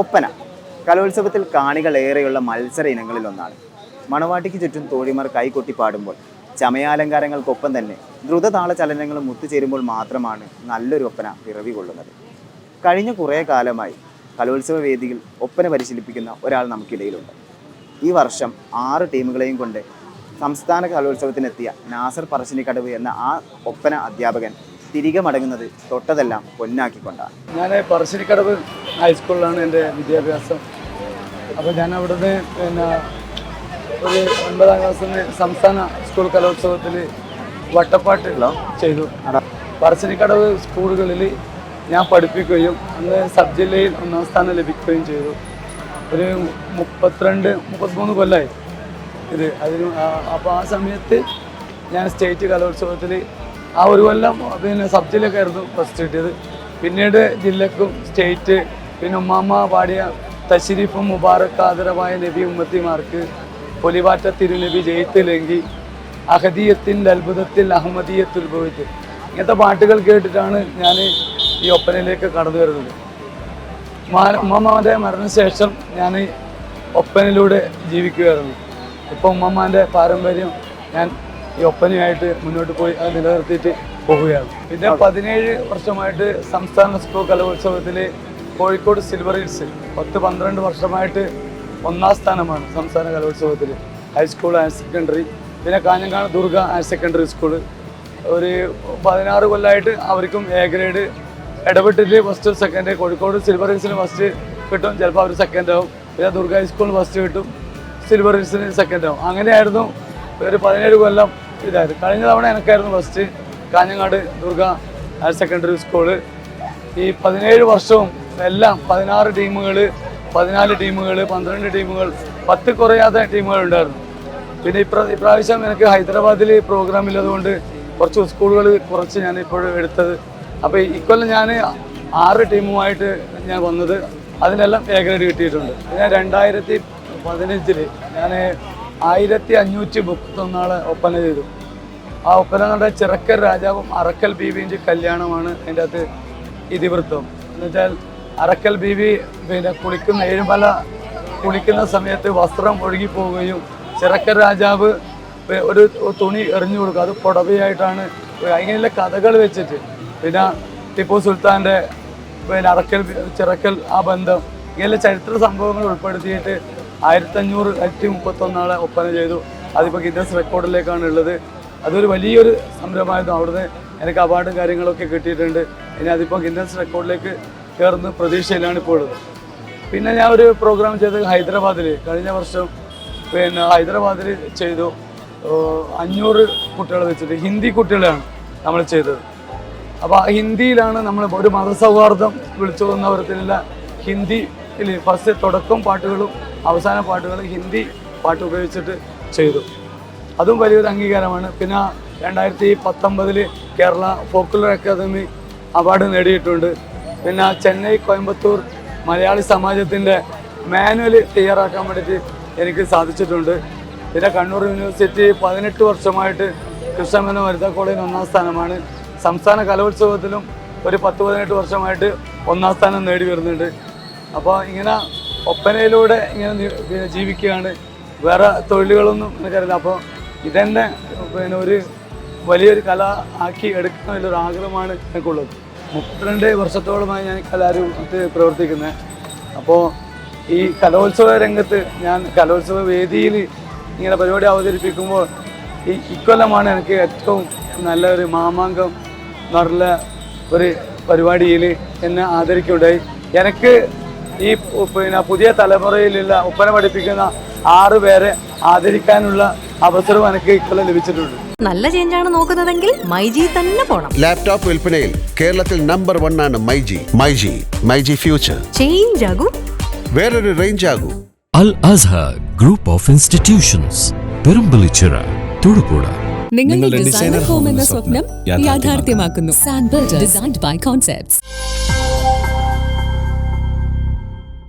ഒപ്പന. കലോത്സവത്തിൽ കാണികൾ ഏറെയുള്ള മത്സര ഇനങ്ങളിൽ ഒന്നാണ് മണവാട്ടിക്ക് ചുറ്റും തോഴിമാർ കൈകൊട്ടി പാടുമ്പോൾ ചമയാലങ്കാരങ്ങൾക്കൊപ്പം തന്നെ ദ്രുതതാള ചലനങ്ങളും ഒത്തുചേരുമ്പോൾ മാത്രമാണ് നല്ലൊരു ഒപ്പന പിറവി കൊള്ളുന്നത്. കഴിഞ്ഞ കുറേ കാലമായി കലോത്സവ വേദിയിൽ ഒപ്പന പരിശീലിപ്പിക്കുന്ന ഒരാൾ നമുക്കിടയിലുണ്ട്. ഈ വർഷം ആറ് ടീമുകളെയും കൊണ്ട് സംസ്ഥാന കലോത്സവത്തിനെത്തിയ നാസർ പറശ്ശിനിക്കടവ് എന്ന ആ ഒപ്പന അധ്യാപകൻ തിരികെ മടങ്ങുന്നത് തൊട്ടതെല്ലാം പൊന്നാക്കിക്കൊണ്ടാണ്. ഞാൻ പറശ്ശിനിക്കടവ് ഹൈസ്കൂളിലാണ് എന്റെ വിദ്യാഭ്യാസം. അപ്പോൾ ഞാൻ അവിടുന്ന് പിന്നെ ഒരു ഒൻപതാം ക്ലാസ്സിൽ സംസ്ഥാന സ്കൂൾ കലോത്സവത്തിൽ വട്ടപ്പാട്ട് ചെയ്തു. പറശ്ശിനിക്കടവ് സ്കൂളുകളിൽ ഞാൻ പഠിപ്പിക്കുകയും അന്ന് സബ് ജില്ലയിൽ ഒന്നാം സ്ഥാനം ലഭിക്കുകയും ചെയ്തു. ഒരു മുപ്പത്തിരണ്ട് മുപ്പത്തിമൂന്ന് കൊല്ലമായി ഇത്. അതിന് അപ്പോൾ ആ സമയത്ത് ഞാൻ സ്റ്റേറ്റ് കലോത്സവത്തിൽ ആ ഒരു കൊല്ലം പിന്നെ സബ് ജില്ലയൊക്കെ ആയിരുന്നു ഫസ്റ്റ് കിട്ടിയത്. പിന്നീട് ജില്ലക്കും സ്റ്റേറ്റ് പിന്നെ ഉമ്മാമ്മ പാടിയ തശരീഫും മുബാറക്ക് ആദരവായ നബി ഉമ്മത്തിമാർക്ക് പൊലിവാറ്റ തിരുനബി ജയിത്തിലെങ്കി അഹദീയത്തിന്റെ അത്ഭുതത്തിൽ അഹമ്മദീയത്തിൽ ഉത്ഭവിച്ച് ഇങ്ങനത്തെ പാട്ടുകൾ കേട്ടിട്ടാണ് ഞാൻ ഈ ഒപ്പനയിലേക്ക് കടന്നു വരുന്നത്. ഉമ്മമാന്റെ മരണശേഷം ഞാൻ ഒപ്പനയിലൂടെ ജീവിക്കുകയായിരുന്നു. ഇപ്പോൾ ഉമ്മമാന്റെ പാരമ്പര്യം ഞാൻ ഈ ഒപ്പനയായിട്ട് മുന്നോട്ട് പോയി അത് നിലനിർത്തിയിട്ട് പോവുകയാണ് പിന്നെ പതിനേഴ് വർഷമായിട്ട് സംസ്ഥാന സ്കൂൾ കലോത്സവത്തിൽ കോഴിക്കോട് സിൽവർ ഹിൽസ് പത്ത് പന്ത്രണ്ട് വർഷമായിട്ട് ഒന്നാം സ്ഥാനമാണ് സംസ്ഥാന കലോത്സവത്തിൽ ഹൈസ്കൂൾ ഹയർ സെക്കൻഡറി പിന്നെ Kanhangad Durga higher secondary school ഒരു പതിനാറ് കൊല്ലമായിട്ട് അവർക്കും എ ഗ്രേഡ് ഇടപെട്ടിട്ട് ഫസ്റ്റ് സെക്കൻഡ് കോഴിക്കോട് സിൽവർ ഹിൽസിന് ഫസ്റ്റ് കിട്ടും. ചിലപ്പോൾ അവർ സെക്കൻഡ് ആവും. പിന്നെ ദുർഗ ഹൈസ്കൂളിന് ഫസ്റ്റ് കിട്ടും. സിൽവർ ഹിൽസിന് സെക്കൻഡ് ആവും. അങ്ങനെയായിരുന്നു ഒരു പതിനേഴ് കൊല്ലം ഇതായിരുന്നു കഴിഞ്ഞ തവണ എനിക്കായിരുന്നു first Kanhangad Durga higher secondary school ഈ പതിനേഴ് വർഷവും എല്ലാം പതിനാറ് ടീമുകൾ പതിനാല് ടീമുകൾ പന്ത്രണ്ട് ടീമുകൾ പത്ത് കുറയാത്ത ടീമുകൾ ഉണ്ടായിരുന്നു. പിന്നെ ഇപ്ര ഇപ്രാവശ്യം എനിക്ക് ഹൈദരാബാദിൽ പ്രോഗ്രാം ഇല്ലതുകൊണ്ട് കുറച്ച് സ്കൂളുകൾ കുറച്ച് ഞാൻ ഇപ്പോഴും എടുത്തത് അപ്പോൾ ഇക്കൊല്ലം ഞാൻ ആറ് ടീമുമായിട്ട് ഞാൻ വന്നത്. അതിനെല്ലാം എ ഗ്രേഡ് കിട്ടിയിട്ടുണ്ട്. പിന്നെ രണ്ടായിരത്തി പതിനഞ്ചിൽ ഞാൻ ആയിരത്തി അഞ്ഞൂറ്റി മുപ്പത്തൊന്നാളെ ഒപ്പന ചെയ്തു. ആ ഒപ്പന കണ്ട ചിറക്കൽ രാജാവും അറക്കൽ ബീവിന്റെ കല്യാണമാണ് അതിന്റെ അകത്ത് ഇതിവൃത്തം. എന്നുവെച്ചാൽ അറക്കൽ ബീവി പിന്നെ കുളിക്കുന്ന ഏഴുമല കുളിക്കുന്ന സമയത്ത് വസ്ത്രം ഒഴുകി പോവുകയും ചിറക്കൽ രാജാവ് ഒരു തുണി എറിഞ്ഞു കൊടുക്കുക അത് പുടവയായിട്ടാണ് അങ്ങനെയുള്ള കഥകൾ വെച്ചിട്ട്. പിന്നെ ടിപ്പു സുൽത്താന്റെ പിന്നെ അറക്കൽ ചിറക്കൽ ആ ബന്ധം ഇങ്ങനെയുള്ള ചരിത്ര സംഭവങ്ങൾ ഉൾപ്പെടുത്തിയിട്ട് ആയിരത്തഞ്ഞൂറ് അറ്റി മുപ്പത്തൊന്നാളെ ഒപ്പന ചെയ്തു. അതിപ്പോൾ ഗിന്നസ് റെക്കോർഡിലേക്കാണ് ഉള്ളത്. അതൊരു വലിയൊരു സംരംഭമായിരുന്നു. അവിടുന്ന് എനിക്ക് അവാർഡും കാര്യങ്ങളൊക്കെ കിട്ടിയിട്ടുണ്ട്. ഇനി അതിപ്പോൾ ഗിന്നസ് റെക്കോർഡിലേക്ക് കയറുന്ന പ്രതീക്ഷയിലാണ് ഇപ്പോൾ ഉള്ളത്. പിന്നെ ഞാൻ ഒരു പ്രോഗ്രാം ചെയ്തത് ഹൈദരാബാദിൽ കഴിഞ്ഞ വർഷം പിന്നെ ഹൈദരാബാദിൽ ചെയ്തു. അഞ്ഞൂറ് കുട്ടികളെ വെച്ചിട്ട് ഹിന്ദി കുട്ടികളെയാണ് നമ്മൾ ചെയ്തത്. അപ്പോൾ ആ ഹിന്ദിയിലാണ് നമ്മൾ ഒരു മതസൗഹാർദ്ദം വിളിച്ചു വന്നവരത്തിലുള്ള ഹിന്ദിയിൽ ഫസ്റ്റ് തുടക്കം പാട്ടുകളും അവസാന പാട്ടുകൾ ഹിന്ദി പാട്ട് ഉപയോഗിച്ചിട്ട് ചെയ്തു. അതും വലിയൊരു അംഗീകാരമാണ്. പിന്നെ രണ്ടായിരത്തി പത്തൊമ്പതിൽ കേരള ഫോക്കുലർ അക്കാദമി അവാർഡ് നേടിയിട്ടുണ്ട്. പിന്നെ ചെന്നൈ കോയമ്പത്തൂർ മലയാളി സമാജത്തിന്റെ മാനുവൽ തയ്യാറാക്കാൻ വേണ്ടിയിട്ട് എനിക്ക് സാധിച്ചിട്ടുണ്ട്. പിന്നെ കണ്ണൂർ യൂണിവേഴ്സിറ്റി പതിനെട്ട് വർഷമായിട്ട് കൃഷ്ണമേനോ വനിതാ കോളേജിൽ ഒന്നാം സ്ഥാനമാണ്. സംസ്ഥാന കലോത്സവത്തിലും ഒരു പത്ത് പതിനെട്ട് വർഷമായിട്ട് ഒന്നാം സ്ഥാനം നേടി വരുന്നുണ്ട്. അപ്പോൾ ഇങ്ങനെ ഒപ്പനയിലൂടെ ഇങ്ങനെ പിന്നെ ജീവിക്കുകയാണ്. വേറെ തൊഴിലുകളൊന്നും എനിക്കറിയില്ല അപ്പോൾ ഇതന്നെ പിന്നെ ഒരു വലിയൊരു കല ആക്കി എടുക്കുന്ന വലിയൊരു ആഗ്രഹമാണ് എനിക്കുള്ളത്. മുപ്പത്തിരണ്ട് വർഷത്തോളമായി ഞാൻ കലാരൂപത്തിൽ പ്രവർത്തിക്കുന്നത് അപ്പോൾ ഈ കലോത്സവ രംഗത്ത് ഞാൻ കലോത്സവ വേദിയിൽ ഇങ്ങനെ പരിപാടി അവതരിപ്പിക്കുമ്പോൾ ഈ ഇക്കൊല്ലമാണ് എനിക്ക് ഏറ്റവും നല്ലൊരു മാമാങ്കം എന്നുള്ള ഒരു പരിപാടിയിൽ എന്നെ ആദരിക്കുകയുണ്ടായി. എനിക്ക് ഈ പിന്നെ പുതിയ തലമുറയിലുള്ള ഒപ്പന പഠിപ്പിക്കുന്ന ആറ് പേരെ ആദരിക്കാനുള്ള അവസരം എനിക്ക് ഇപ്പോൾ ലഭിച്ചിട്ടുണ്ട്. നല്ല ചേഞ്ചാണ് നോക്കുന്നതെങ്കിൽ മൈജി തന്നെ പോണം. ലാപ്ടോപ്പ് വിൽപ്പനയിൽ കേരളത്തിൽ നമ്പർ വൺ ആണ് myG. MyG myG future change ആകും. വേറൊരു range ആകൂ. Al Azhar group of institutions Perumbalichira Thodupuzha. നിങ്ങളുടെ ഡിസൈനർ ഹോം എന്ന സ്വപ്നം യാഥാർത്ഥ്യമാക്കുന്നു. Designed by concepts